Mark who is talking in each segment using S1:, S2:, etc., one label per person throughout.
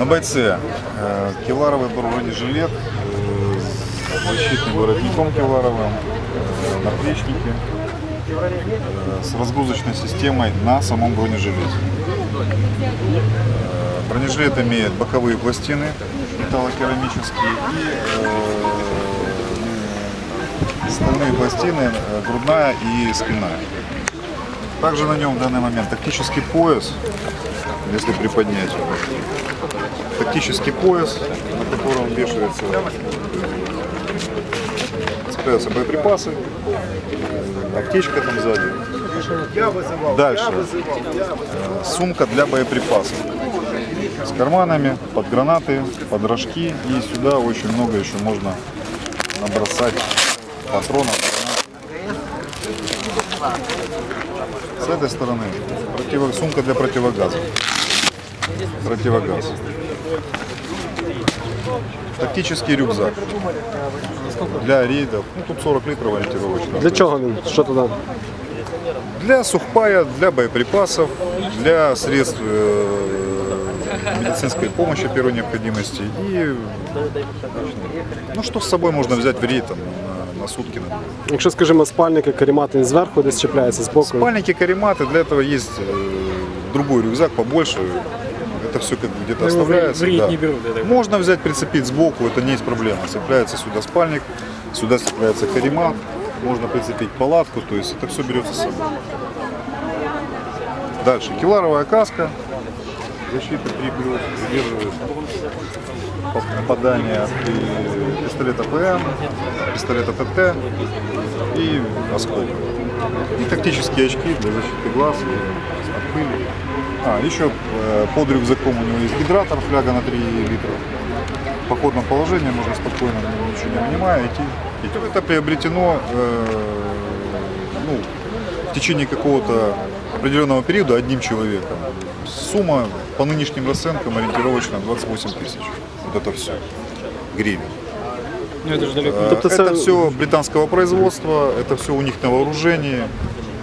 S1: На бойце э, кевларовый бронежилет э, с защитным воротником кевларовым, э, наплечники э, с разгрузочной системой на самом бронежилете. Э, Бронежилет имеет боковые пластины металлокерамические и э, стальные пластины, э, грудная и спинная. Также на нем в данный момент тактический пояс, если приподнять его. Тактический пояс, на котором вешается, цепляются боеприпасы, аптечка там сзади. Дальше. Э, Сумка для боеприпасов. С карманами, под гранаты, под рожки. И сюда очень много еще можно набросать патронов. С этой стороны противо- сумка для противогаза. Противогаз. Тактический рюкзак. Для рейдов. Ну, тут 40 литров ориентировочно.
S2: Для чого він? Що туди?
S1: Для сухпая, для боеприпасов, для средств э, медицинской помощи первой необходимости. И ну, что с собой можно взять в рейд там, на, на сутки. например.
S2: Якщо, скажімо, спальники, каремати він зверху десь чіпляється, збоку.
S1: Спальники, карематы, для этого есть э, другой рюкзак побольше. Это все как бы где-то
S3: Ну, его в рейд-
S1: оставляется.
S3: в рейд
S1: да.
S3: не берут, я так
S1: Можно взять, прицепить сбоку, это не есть проблема. Цепляется сюда спальник, сюда цепляется каремат, можно прицепить палатку, то есть это все берется с собой. Дальше, кевларовая каска, защита 3 плюс, выдерживает попадание от э, пистолета ПМ, пистолета ТТ и осколков. И тактические очки для защиты глаз от пыли. А, еще э, под рюкзаком у него есть гидратор, фляга на 3 литра. В походном положении можно спокойно, ничего не внимая, идти. идти. Это приобретено э, ну, в течение какого-то определенного периода одним человеком. Сумма по нынешним расценкам ориентировочно 28 тысяч. Вот это все. Гривен.
S3: Ну это же далеко.
S1: Э,
S2: це-
S1: Это все британского производства, это все у них на вооружении.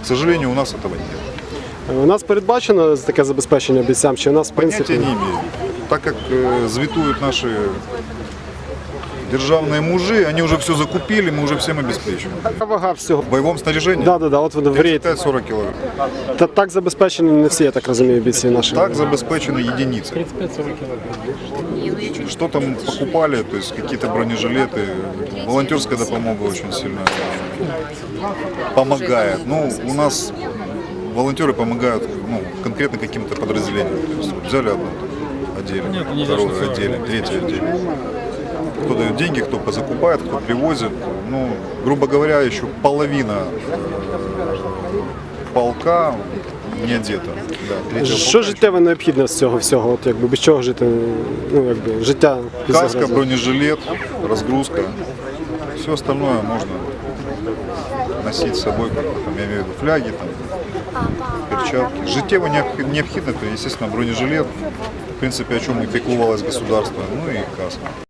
S1: К сожалению, у нас этого нет.
S2: У нас передбачено таке забезпечення бійцям, чи у нас в
S1: Понятия
S2: принципі.
S1: не имею. Так как э, звитуют наши державные мужи, они уже все закупили, мы уже всем обеспечим.
S2: Яка вага всього?
S1: В боевом снаряжении
S2: Да, да, да, от вони в рейд.
S1: 35-40 килограмм.
S2: Та так забезпечені не всі, я так розумію, бійці наші.
S1: Так забеспечены единицы.
S3: 35-40 килограмм.
S1: Что там покупали, то есть какие-то бронежилеты. Волонтерская допомога очень сильно помогает. Ну, у нас волонтеры помогают ну, конкретно каким-то подразделениям. То есть вот взяли одно отдельно,
S3: Нет, нельзя,
S1: второе
S3: что
S1: отдельно, третье отдельно. Кто дает деньги, кто позакупает, кто привозит. Ну, грубо говоря, еще половина э, полка не одета. Да, третьего
S2: Що
S1: полка
S2: життєво необхідне з цього всього? От якби без чого жити? Ну якби життя під
S1: Каска,
S2: загрозою?
S1: бронежилет, разгрузка. Все остальное можно носить с собой, как бы, там, я имею в виду фляги, там, перчатки. Житево необх- необходимо, то, естественно, бронежилет, в принципе, о чем и пекловалось государство, ну и каска.